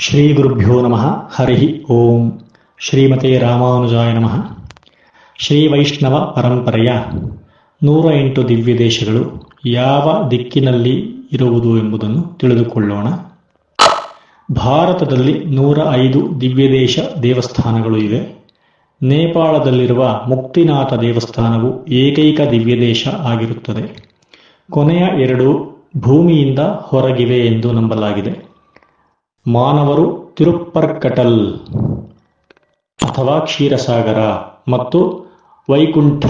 ಶ್ರೀ ಗುರುಭ್ಯೋ ನಮಃ. ಹರಿ ಓಂ. ಶ್ರೀಮತೆ ರಾಮಾನುಜಾಯ ನಮಃ. ಶ್ರೀ ವೈಷ್ಣವ ಪರಂಪರೆಯ ನೂರ ಎಂಟು ದಿವ್ಯ ದೇಶಗಳು ಯಾವ ದಿಕ್ಕಿನಲ್ಲಿ ಇರುವುದು ಎಂಬುದನ್ನು ತಿಳಿದುಕೊಳ್ಳೋಣ. ಭಾರತದಲ್ಲಿ ನೂರ ಐದು ದಿವ್ಯದೇಶ ದೇವಸ್ಥಾನಗಳು ಇವೆ. ನೇಪಾಳದಲ್ಲಿರುವ ಮುಕ್ತಿನಾಥ ದೇವಸ್ಥಾನವು ಏಕೈಕ ದಿವ್ಯದೇಶ ಆಗಿರುತ್ತದೆ. ಕೊನೆಯ ಎರಡು ಭೂಮಿಯಿಂದ ಹೊರಗಿವೆ ಎಂದು ನಂಬಲಾಗಿದೆ. ಮಾನವರು ತಿರುಪ್ಪರ್ಕಟಲ್ ಅಥವಾ ಕ್ಷೀರಸಾಗರ ಮತ್ತು ವೈಕುಂಠ,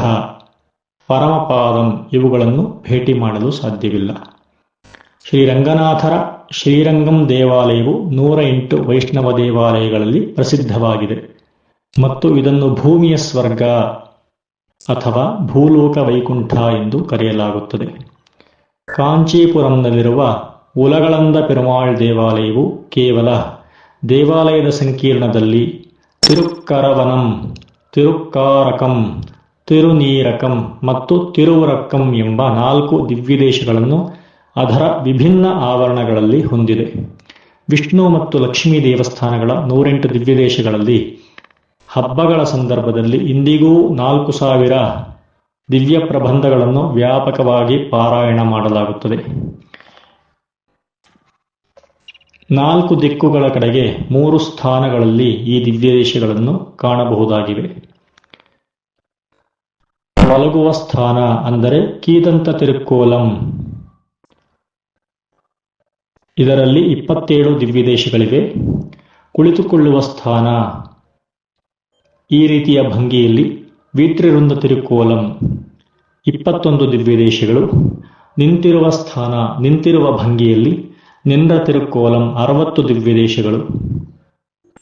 ಪರಮಪಾದಂ ಇವುಗಳನ್ನು ಭೇಟಿ ಮಾಡಲು ಸಾಧ್ಯವಿಲ್ಲ. ಶ್ರೀರಂಗನಾಥರ ಶ್ರೀರಂಗಂ ದೇವಾಲಯವು ನೂರ ಎಂಟು ವೈಷ್ಣವ ದೇವಾಲಯಗಳಲ್ಲಿ ಪ್ರಸಿದ್ಧವಾಗಿದೆ ಮತ್ತು ಇದನ್ನು ಭೂಮಿಯ ಸ್ವರ್ಗ ಅಥವಾ ಭೂಲೋಕ ವೈಕುಂಠ ಎಂದು ಕರೆಯಲಾಗುತ್ತದೆ. ಕಾಂಚೀಪುರಂನಲ್ಲಿರುವ ಉಲಗಳಂದ ಪೆರುಮಾಳ್ ದೇವಾಲಯವು ಕೇವಲ ದೇವಾಲಯದ ಸಂಕೀರ್ಣದಲ್ಲಿ ತಿರುಕ್ಕರವನಂ, ತಿರುಕ್ಕಾರಕಂ, ತಿರುನೀರಕಂ ಮತ್ತು ತಿರುವರಕಂ ಎಂಬ ನಾಲ್ಕು ದಿವ್ಯದೇಶಗಳನ್ನು ಅದರ ವಿಭಿನ್ನ ಆವರಣಗಳಲ್ಲಿ ಹೊಂದಿದೆ. ವಿಷ್ಣು ಮತ್ತು ಲಕ್ಷ್ಮೀ ದೇವಸ್ಥಾನಗಳ ನೂರೆಂಟು ದಿವ್ಯದೇಶಗಳಲ್ಲಿ ಹಬ್ಬಗಳ ಸಂದರ್ಭದಲ್ಲಿ ಇಂದಿಗೂ ನಾಲ್ಕು ಸಾವಿರ ದಿವ್ಯ ಪ್ರಬಂಧಗಳನ್ನು ವ್ಯಾಪಕವಾಗಿ ಪಾರಾಯಣ ಮಾಡಲಾಗುತ್ತದೆ. ನಾಲ್ಕು ದಿಕ್ಕುಗಳ ಕಡೆಗೆ ಮೂರು ಸ್ಥಾನಗಳಲ್ಲಿ ಈ ದಿವ್ಯದೇಶಗಳನ್ನು ಕಾಣಬಹುದಾಗಿವೆ. ಮಲಗುವ ಸ್ಥಾನ ಅಂದರೆ ಕೀದಂತ ತಿರುಕೋಲಂ ಇದರಲ್ಲಿ ಇಪ್ಪತ್ತೇಳು ದಿವ್ಯದೇಶಗಳಿವೆ ಕುಳಿತುಕೊಳ್ಳುವ ಸ್ಥಾನ ಈ ರೀತಿಯ ಭಂಗಿಯಲ್ಲಿ ವೀತ್ರಿವೃಂದ ತಿರುಕೋಲಂ ಇಪ್ಪತ್ತೊಂದು ದಿವ್ಯದೇಶಗಳು ನಿಂತಿರುವ ಸ್ಥಾನ ನಿಂತಿರುವ ಭಂಗಿಯಲ್ಲಿ ನಿಂದ ತಿರುಕೋಲಂ ಅರವತ್ತು ದಿವ್ಯದೇಶಗಳು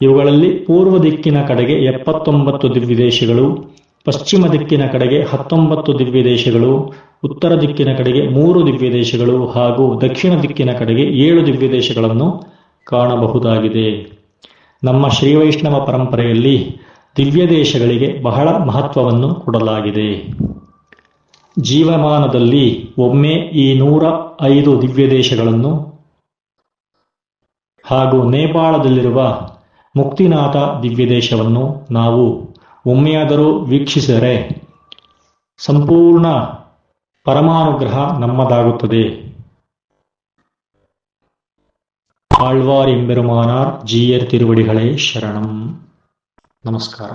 ಇವುಗಳಲ್ಲಿ ಪೂರ್ವ ದಿಕ್ಕಿನ ಕಡೆಗೆ ಎಪ್ಪತ್ತೊಂಬತ್ತು ದಿವ್ಯದೇಶಗಳು ಪಶ್ಚಿಮ ದಿಕ್ಕಿನ ಕಡೆಗೆ ಹತ್ತೊಂಬತ್ತು ದಿವ್ಯದೇಶಗಳು ಉತ್ತರ ದಿಕ್ಕಿನ ಕಡೆಗೆ ಮೂರು ದಿವ್ಯದೇಶಗಳು ಹಾಗೂ ದಕ್ಷಿಣ ದಿಕ್ಕಿನ ಕಡೆಗೆ ಏಳು ದಿವ್ಯದೇಶಗಳನ್ನು ಕಾಣಬಹುದಾಗಿದೆ. ನಮ್ಮ ಶ್ರೀವೈಷ್ಣವ ಪರಂಪರೆಯಲ್ಲಿ ದಿವ್ಯದೇಶಗಳಿಗೆ ಬಹಳ ಮಹತ್ವವನ್ನು ಕೊಡಲಾಗಿದೆ. ಜೀವಮಾನದಲ್ಲಿ ಒಮ್ಮೆ ಈ ನೂರ ಐದು ದಿವ್ಯದೇಶಗಳನ್ನು ಹಾಗೂ ನೇಪಾಳದಲ್ಲಿರುವ ಮುಕ್ತಿನಾಥ ದಿವ್ಯದೇಶವನ್ನು ನಾವು ಒಮ್ಮೆಯಾದರೂ ವೀಕ್ಷಿಸಿದರೆ ಸಂಪೂರ್ಣ ಪರಮಾನುಗ್ರಹ ನಮ್ಮದಾಗುತ್ತದೆ. ಆಳ್ವಾರ್ ಎಂಬೆರುಮಾನಾರ್ ಜಿಯರ್ ತಿರುವಡಿಗಳೇ ಶರಣಂ. ನಮಸ್ಕಾರ.